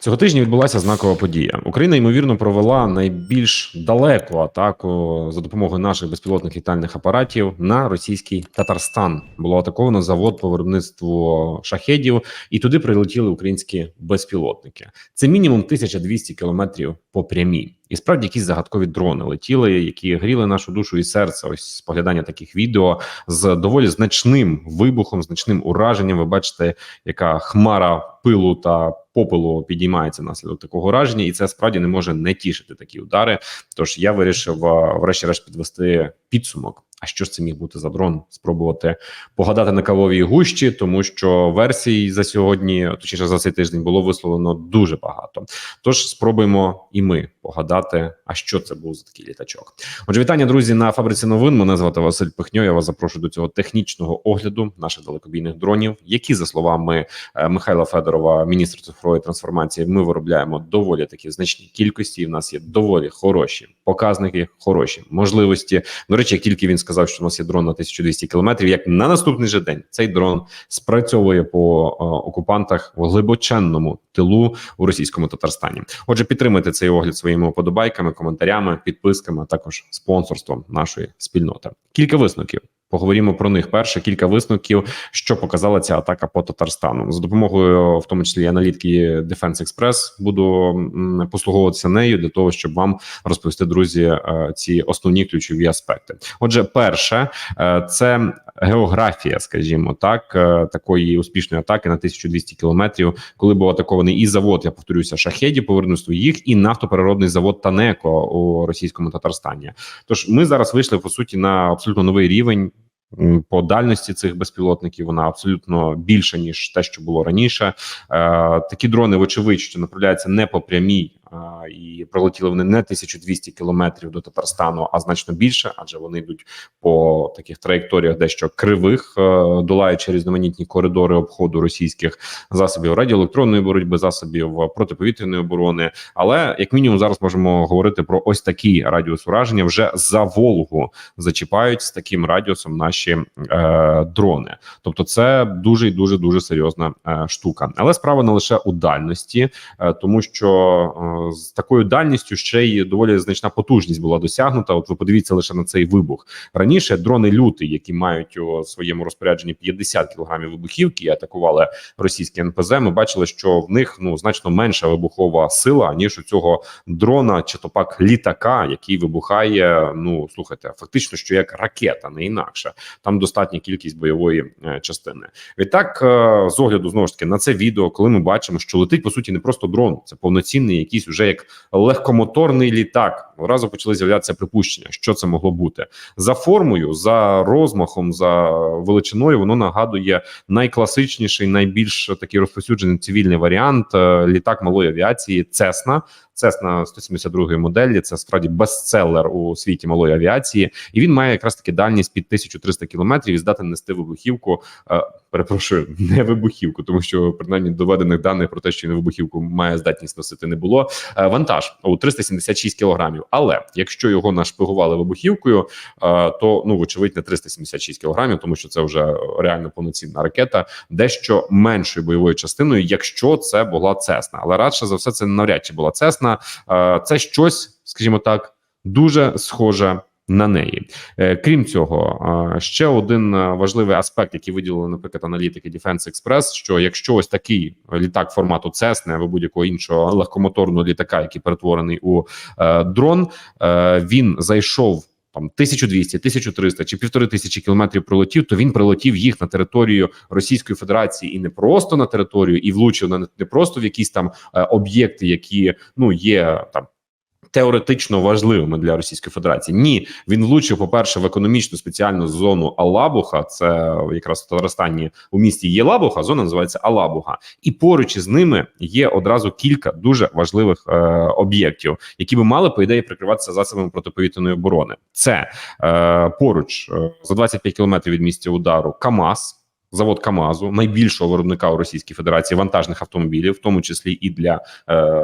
Цього тижня відбулася знакова подія. Україна ймовірно провела найбільш далеку атаку за допомогою наших безпілотних літальних апаратів на російський Татарстан. Було атаковано завод по виробництву шахедів, і туди прилетіли українські безпілотники. Це мінімум 1200 кілометрів по прямій. І справді якісь загадкові дрони летіли, які гріли нашу душу і серце. Ось споглядання таких відео з доволі значним вибухом, значним ураженням. Ви бачите, яка хмара пилу та попелу підіймається наслідок такого ураження, і це справді не може не тішити такі удари. Тож я вирішив, врешті-решт, підвести підсумок. А що ж це міг бути за дрон? Спробувати погадати на кавовій гущі, тому що версій за сьогодні, точніше за цей тиждень, було висловлено дуже багато. Тож спробуємо і ми погадати, а що це був за такий літачок. Отже, вітання, друзі, на фабриці новин. Мене звати Василь Пихньо. Я вас запрошую до цього технічного огляду наших далекобійних дронів, які за словами е, Михайла Федорова, міністра цифрової трансформації, ми виробляємо доволі такі значні кількості. І в нас є доволі хороші показники, хороші можливості. До речі, як тільки він сказав, що у нас є дрон на 1200 кілометрів, як на наступний же день цей дрон спрацьовує по е, окупантах в глибоченному тилу у російському Татарстані. Отже, підтримайте цей огляд своїми вподобайками, коментарями, підписками, а також спонсорством нашої спільноти. Кілька висновків. Поговоримо про них. Перше кілька висновків, що показала ця атака по Татарстану за допомогою, в тому числі аналітики Defense Express, Буду послуговуватися нею для того, щоб вам розповісти, друзі, е, ці основні ключові аспекти. Отже, перше е, це географія, скажімо так, е, такої успішної атаки на 1200 кілометрів, коли був атакований і завод, я повторюся, шахеді по виробництву їх, і нафтопереробний завод Танеко у російському Татарстані. Тож ми зараз вийшли по суті на абсолютно новий рівень. По дальності цих безпілотників вона абсолютно більша ніж те, що було раніше. Е, такі дрони, вочевидь, що направляються не по прямій. І пролетіли вони не 1200 кілометрів до Татарстану, а значно більше, адже вони йдуть по таких траєкторіях, дещо кривих, е, долаючи різноманітні коридори обходу російських засобів радіоелектронної боротьби, засобів протиповітряної оборони. Але як мінімум зараз можемо говорити про ось такий радіус ураження. Вже за Волгу зачіпають з таким радіусом наші е, дрони. Тобто, це дуже і дуже дуже серйозна е, штука. Але справа не лише у дальності, е, тому що е, з такою дальністю ще й доволі значна потужність була досягнута. От ви подивіться лише на цей вибух раніше. Дрони люти, які мають у своєму розпорядженні 50 кілограмів вибухівки, і атакували російські НПЗ. Ми бачили, що в них ну значно менша вибухова сила ніж у цього дрона чи то пак літака, який вибухає. Ну слухайте, фактично, що як ракета, не інакше. Там достатня кількість бойової е, частини. Відтак, е, з огляду знову ж таки на це відео, коли ми бачимо, що летить по суті не просто дрон, це повноцінний якийсь уже як легкомоторний літак. Одразу почали з'являтися припущення, що це могло бути за формою, за розмахом, за величиною. Воно нагадує найкласичніший, найбільш такий розповсюджений цивільний варіант е, літак малої авіації Цесна. Цесна 172 моделі. Це справді бестселер у світі малої авіації, і він має якраз таки дальність під 1300 кілометрів і здатен нести вибухівку. Перепрошую, не вибухівку, тому що принаймні доведених даних про те, що він вибухівку має здатність носити, не було. Е, вантаж у 376 кілограмів. Але якщо його нашпигували вибухівкою, е, то ну вочевидь не 376 кілограмів, тому що це вже реально повноцінна ракета, дещо меншою бойовою частиною, якщо це була Цесна. Але радше за все, це навряд чи була Цесна. Е, Це щось, скажімо так, дуже схоже. На неї, Е, крім цього, ще один е, важливий аспект, який виділили, наприклад, аналітики Defense Express, що якщо ось такий літак формату Cessna або будь-якого іншого легкомоторного літака, який перетворений у е, дрон, він зайшов. Там 1200, 1300 чи півтори тисячі кілометрів пролетів, то він прилетів їх на територію Російської Федерації і не просто на територію, і влучив на не просто в якісь там е, об'єкти, які ну є там. Теоретично важливими для Російської Федерації ні, він влучив, по перше, в економічну спеціальну зону Алабуха. Це якраз в Татарстані у місті є Лабуха. Зона називається Алабуха, і поруч із ними є одразу кілька дуже важливих е, об'єктів, які би мали по ідеї прикриватися засобами протиповітряної оборони. Це е, поруч е, за 25 кілометрів від місця удару Камаз. Завод Камазу, найбільшого виробника у Російській Федерації вантажних автомобілів, в тому числі і для е,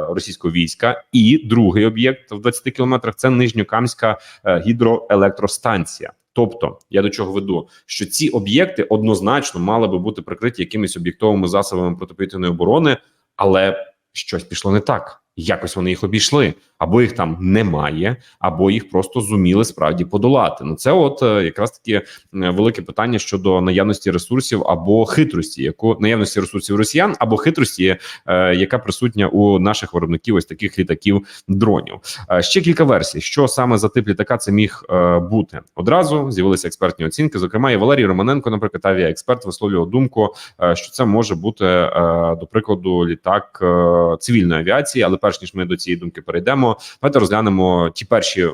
російського війська. І другий об'єкт в 20 кілометрах це Нижньокамська е, гідроелектростанція. Тобто я до чого веду, що ці об'єкти однозначно мали би бути прикриті якимись об'єктовими засобами протиповітряної оборони, але щось пішло не так. Якось вони їх обійшли, або їх там немає, або їх просто зуміли справді подолати. Ну це, от е, якраз таки е, велике питання щодо наявності ресурсів або хитрості, яку наявності ресурсів росіян, або хитрості, е, яка присутня у наших виробників ось таких літаків дронів. Е, ще кілька версій, що саме за тип літака це міг е, бути. Одразу з'явилися експертні оцінки. Зокрема, і Валерій Романенко, наприклад, авіаексперт, висловлював думку, е, що це може бути е, до прикладу літак е, цивільної авіації. Але перш ніж ми до цієї думки перейдемо, давайте розглянемо ті перші.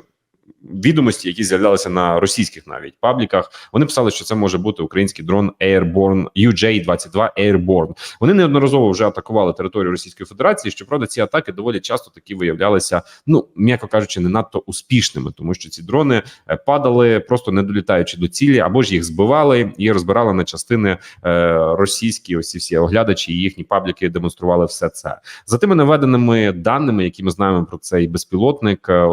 Відомості, які з'являлися на російських навіть пабліках, вони писали, що це може бути український дрон Airborne UJ-22 Airborne. Вони неодноразово вже атакували територію Російської Федерації. Щоправда, ці атаки доволі часто такі виявлялися, ну м'яко кажучи, не надто успішними, тому що ці дрони е, падали, просто не долітаючи до цілі, або ж їх збивали і розбирали на частини е, російські. Ось ці всі оглядачі і їхні пабліки демонстрували все це за тими наведеними даними, які ми знаємо про цей безпілотник е,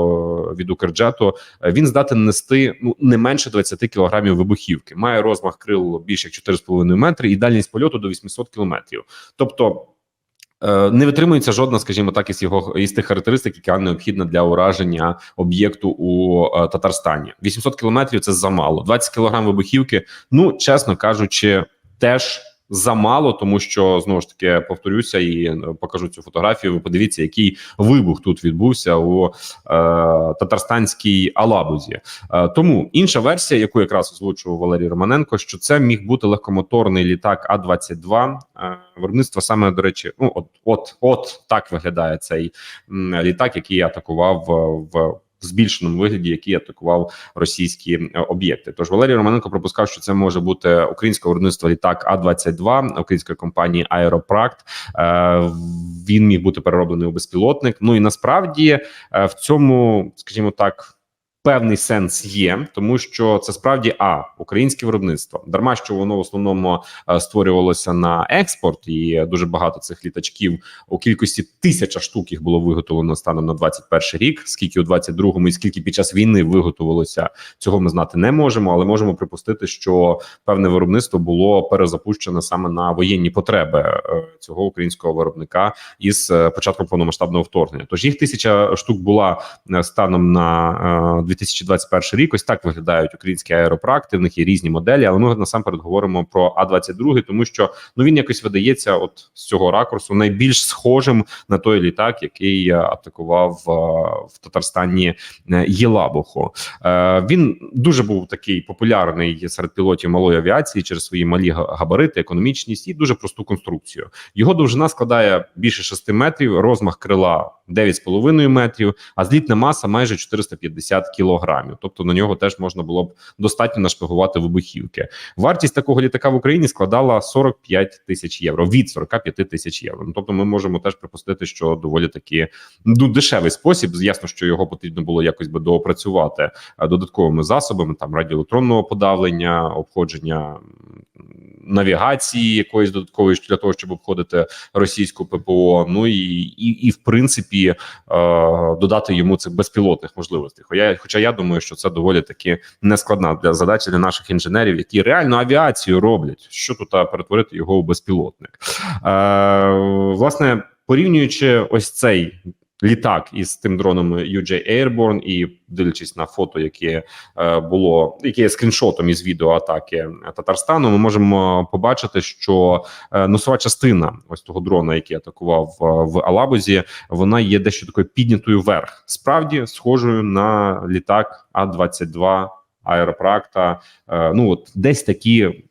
від Укрджету. Е, Він здатен нести ну не менше 20 кілограмів вибухівки. Має розмах крил більше як 4,5 метри і дальність польоту до 800 кілометрів. Тобто. е, Не витримується жодна, скажімо так, із його із тих характеристик, яка необхідна для ураження об'єкту у е, Татарстані. 800 кілометрів це замало. 20 кілограм вибухівки. Ну чесно кажучи, теж замало, тому що знову ж таки повторюся і е, покажу цю фотографію. Ви подивіться, який вибух тут відбувся у е, татарстанській Алабузі. Е, тому інша версія, яку якраз озвучував Валерій Романенко, що це міг бути легкомоторний літак А 22 е, виробництва саме до речі, ну от, от, от так виглядає цей літак, який атакував е, в. В збільшеному вигляді, який атакував російські е, об'єкти. Тож Валерій Романенко пропускав, що це може бути українське виробництво літак А 22 української компанії Аеропракт. Е, Він міг бути перероблений у безпілотник. Ну і насправді е, в цьому, скажімо так. Певний сенс є, тому що це справді а українське виробництво. Дарма що воно в основному е, створювалося на експорт, і дуже багато цих літачків у кількості тисяча штук їх було виготовлено станом на 21 рік. Скільки у 22-му і скільки під час війни виготовилося, цього ми знати не можемо, але можемо припустити, що певне виробництво було перезапущено саме на воєнні потреби е, цього українського виробника із е, початком повномасштабного вторгнення. Тож їх тисяча штук була станом на 2021 рік. Ось так виглядають українські аеропракти. В них є різні моделі, але ми насамперед говоримо про А 22 тому що ну він якось видається, от з цього ракурсу, найбільш схожим на той літак, який е, атакував е, в Татарстані е, Єлабуху. Е, Він дуже був такий популярний серед пілотів малої авіації через свої малі габарити, економічність і дуже просту конструкцію. Його довжина складає більше 6 метрів, розмах крила 9,5 метрів, а злітна маса майже 450 кілограмів. Тобто на нього теж можна було б достатньо нашпигувати вибухівки. Вартість такого літака в Україні складала 45 тисяч євро від 45 тисяч євро. Ну, тобто, ми можемо теж припустити, що доволі таки ну дешевий спосіб. Ясно, що його потрібно було якось би доопрацювати е, додатковими засобами, там радіоелектронного подавлення, обходження навігації якоїсь додаткової для того, щоб обходити російську ППО. Ну і і, і в принципі е, додати йому цих безпілотних можливостей. Хоча, хоча я думаю, що це доволі таки нескладна для задача для наших інженерів, які реально авіацію роблять. Що тут перетворити його у безпілотник? Е, власне, порівнюючи ось цей. Літак із тим дроном UJ Airborne і дивлячись на фото, яке е, було яке є скріншотом із відео атаки Татарстану, ми можемо побачити, що е, носова частина ось того дрона, який атакував е, в Алабузі, вона є дещо такою піднятою вверх, справді схожою на літак А 22 аеропракта. Ну от десь такі.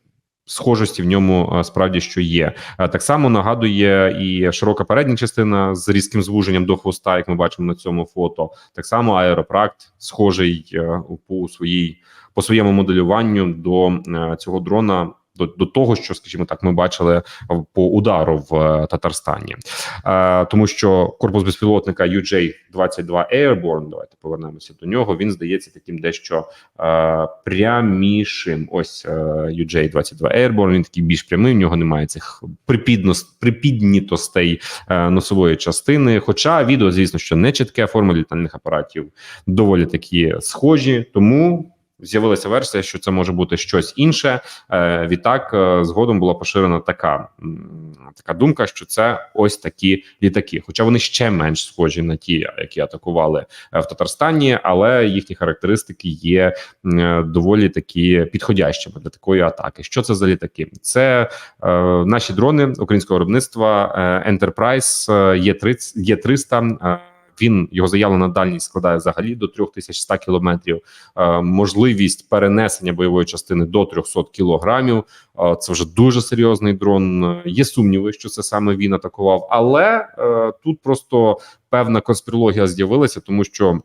Схожості в ньому е, справді що є. Е, Так само нагадує і широка передня частина з різким звуженням до хвоста, як ми бачимо на цьому фото. Так само аеропракт схожий е, по своїй по своєму моделюванню до е, цього дрона. До, до того, що, скажімо так, ми бачили по удару в е, Татарстані, е, тому що корпус безпілотника UJ-22 Airborne, давайте повернемося до нього. Він здається таким дещо е, прямішим. Ось е, UJ-22 Airborne, Він такий більш прямий. В нього немає цих припіднітостей е, носової частини. Хоча відео, звісно, що не чітке форми літальних апаратів доволі такі схожі, тому з'явилася версія, що це може бути щось інше. Е, Відтак, е, згодом була поширена така, така думка, що це ось такі літаки. Хоча вони ще менш схожі на ті, які атакували е, в Татарстані, але їхні характеристики є доволі такі підходящими для такої атаки. Що це за літаки? Це наші дрони українського виробництва Enterprise Є-30, Є-300. Е, він його заявлена дальність складає взагалі до 3100 кілометрів. Е, можливість перенесення бойової частини до 300 кілограмів. Е, це вже дуже серйозний дрон. Є сумніви, що це саме він атакував, але е, тут просто певна конспірологія з'явилася, тому що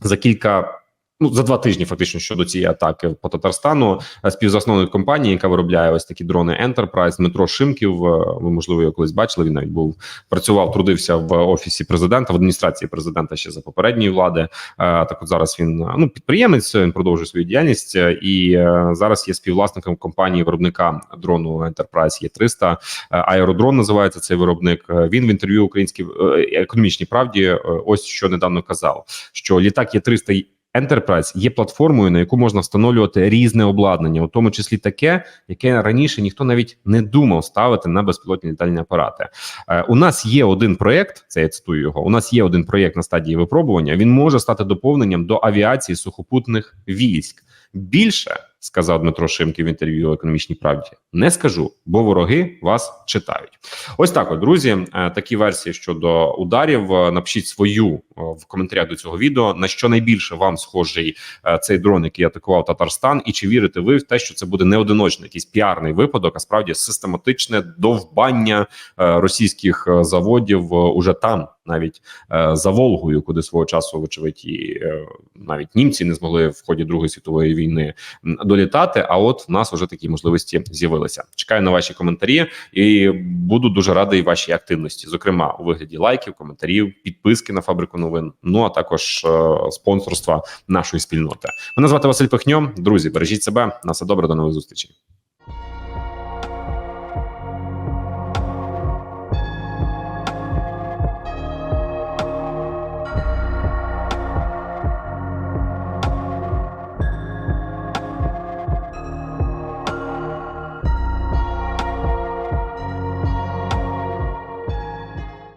за кілька. Ну, за два тижні, фактично, щодо цієї атаки по Татарстану, е, співзасновник компанії, яка виробляє ось такі дрони Enterprise, Дмитро Шимків. е, Ви можливо його колись бачили. Він навіть був працював, трудився в офісі президента в адміністрації президента ще за попередньої влади. Е, Так, от зараз він ну підприємець. Він продовжує свою діяльність і зараз є співвласником компанії виробника дрону Enterprise є 300 Аеродрон називається цей виробник. Він в інтерв'ю українській економічній правді ось що недавно казав, що літак є 300 Enterprise є платформою, на яку можна встановлювати різне обладнання, у тому числі таке, яке раніше ніхто навіть не думав ставити на безпілотні літальні апарати. Е, у нас є один проєкт, це я цитую його. У нас є один проєкт на стадії випробування. Він може стати доповненням до авіації сухопутних військ. Більше сказав Дмитро Шимків в інтерв'ю економічній правді. Не скажу, бо вороги вас читають. Ось так, от, друзі. е, Такі версії щодо ударів. Е, Напишіть свою е, в коментарях до цього відео. На що найбільше вам схожий цей дрон, який атакував Татарстан, і чи вірите ви в те, що це буде не одиночний якийсь піарний випадок, а справді систематичне довбання російських заводів уже там, навіть е, за Волгою, куди свого часу, вочевидь, і е, навіть німці не змогли в ході Другої світової війни долітати. А от в нас вже такі можливості з'явилися. Чекаю на ваші коментарі і буду дуже радий вашій активності, зокрема у вигляді лайків, коментарів, підписки на фабрику новин. Ну а також е, спонсорства нашої спільноти. Мене звати Василь Пихньо. Друзі, бережіть себе. На все добре, до нових зустрічей.